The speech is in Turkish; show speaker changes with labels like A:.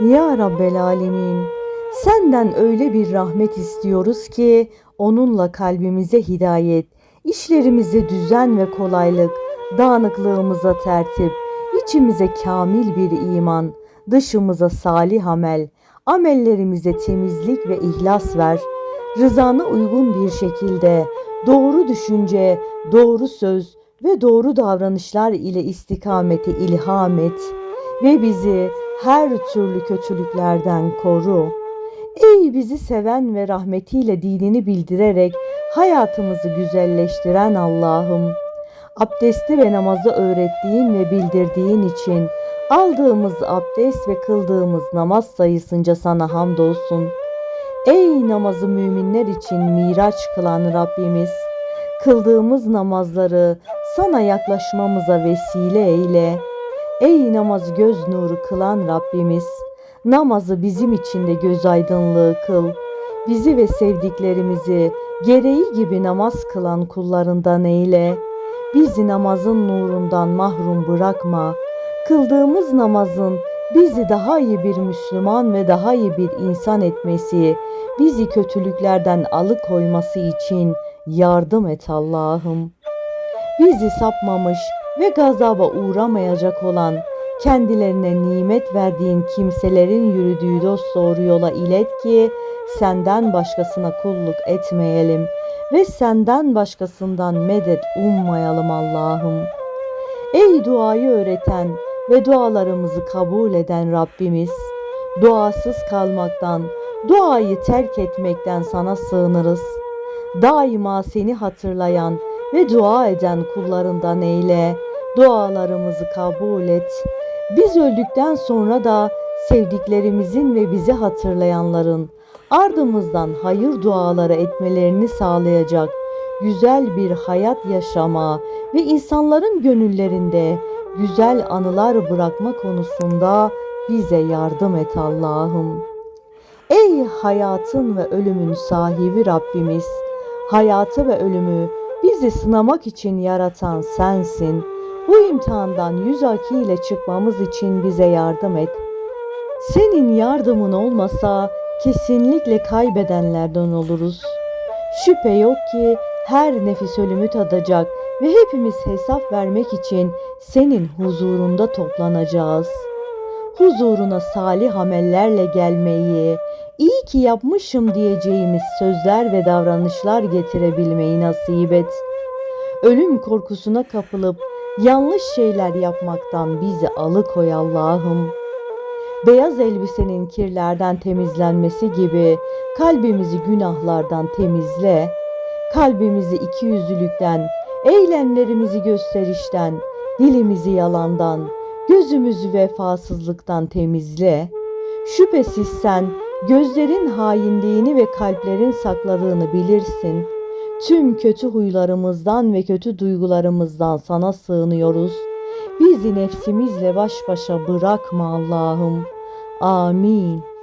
A: Ya Rabbel Alemin, senden öyle bir rahmet istiyoruz ki onunla kalbimize hidayet, işlerimize düzen ve kolaylık, dağınıklığımıza tertip, içimize kamil bir iman, dışımıza salih amel, amellerimize temizlik ve ihlas ver. Rızana uygun bir şekilde doğru düşünce, doğru söz ve doğru davranışlar ile istikameti ilham et ve bizi her türlü kötülüklerden koru. Ey bizi seven ve rahmetiyle dinini bildirerek hayatımızı güzelleştiren Allah'ım. Abdesti ve namazı öğrettiğin ve bildirdiğin için aldığımız abdest ve kıldığımız namaz sayısınca sana hamdolsun. Ey namazı müminler için miraç kılan Rabbimiz, kıldığımız namazları sana yaklaşmamıza vesile eyle. Ey namaz göz nuru kılan Rabbimiz, namazı bizim için de göz aydınlığı kıl. Bizi ve sevdiklerimizi gereği gibi namaz kılan kullarından eyle. Bizi namazın nurundan mahrum bırakma. Kıldığımız namazın bizi daha iyi bir Müslüman ve daha iyi bir insan etmesi, bizi kötülüklerden alıkoyması için yardım et Allah'ım. Bizi sapmamış ve gazaba uğramayacak olan, kendilerine nimet verdiğin kimselerin yürüdüğü dost doğru yola ilet ki senden başkasına kulluk etmeyelim ve senden başkasından medet ummayalım Allah'ım. Ey duayı öğreten ve dualarımızı kabul eden Rabbimiz, duasız kalmaktan, duayı terk etmekten sana sığınırız. Daima seni hatırlayan ve dua eden kullarından eyle. Dualarımızı kabul et. Biz öldükten sonra da sevdiklerimizin ve bizi hatırlayanların ardımızdan hayır duaları etmelerini sağlayacak güzel bir hayat yaşama ve insanların gönüllerinde güzel anılar bırakma konusunda bize yardım et Allah'ım. Ey hayatın ve ölümün sahibi Rabbimiz, hayatı ve ölümü bizi sınamak için yaratan sensin. Bu imtihandan yüz ile çıkmamız için bize yardım et. Senin yardımın olmasa kesinlikle kaybedenlerden oluruz. Şüphe yok ki her nefis ölümü tadacak ve hepimiz hesap vermek için senin huzurunda toplanacağız. Huzuruna salih amellerle gelmeyi, iyi ki yapmışım diyeceğimiz sözler ve davranışlar getirebilmeyi nasip et. Ölüm korkusuna kapılıp yanlış şeyler yapmaktan bizi alıkoy Allah'ım. Beyaz elbisenin kirlerden temizlenmesi gibi kalbimizi günahlardan temizle. Kalbimizi ikiyüzlülükten, eylemlerimizi gösterişten, dilimizi yalandan, gözümüzü vefasızlıktan temizle. Şüphesiz sen gözlerin hainliğini ve kalplerin sakladığını bilirsin. Tüm kötü huylarımızdan ve kötü duygularımızdan sana sığınıyoruz. Bizi nefsimizle baş başa bırakma Allah'ım. Amin.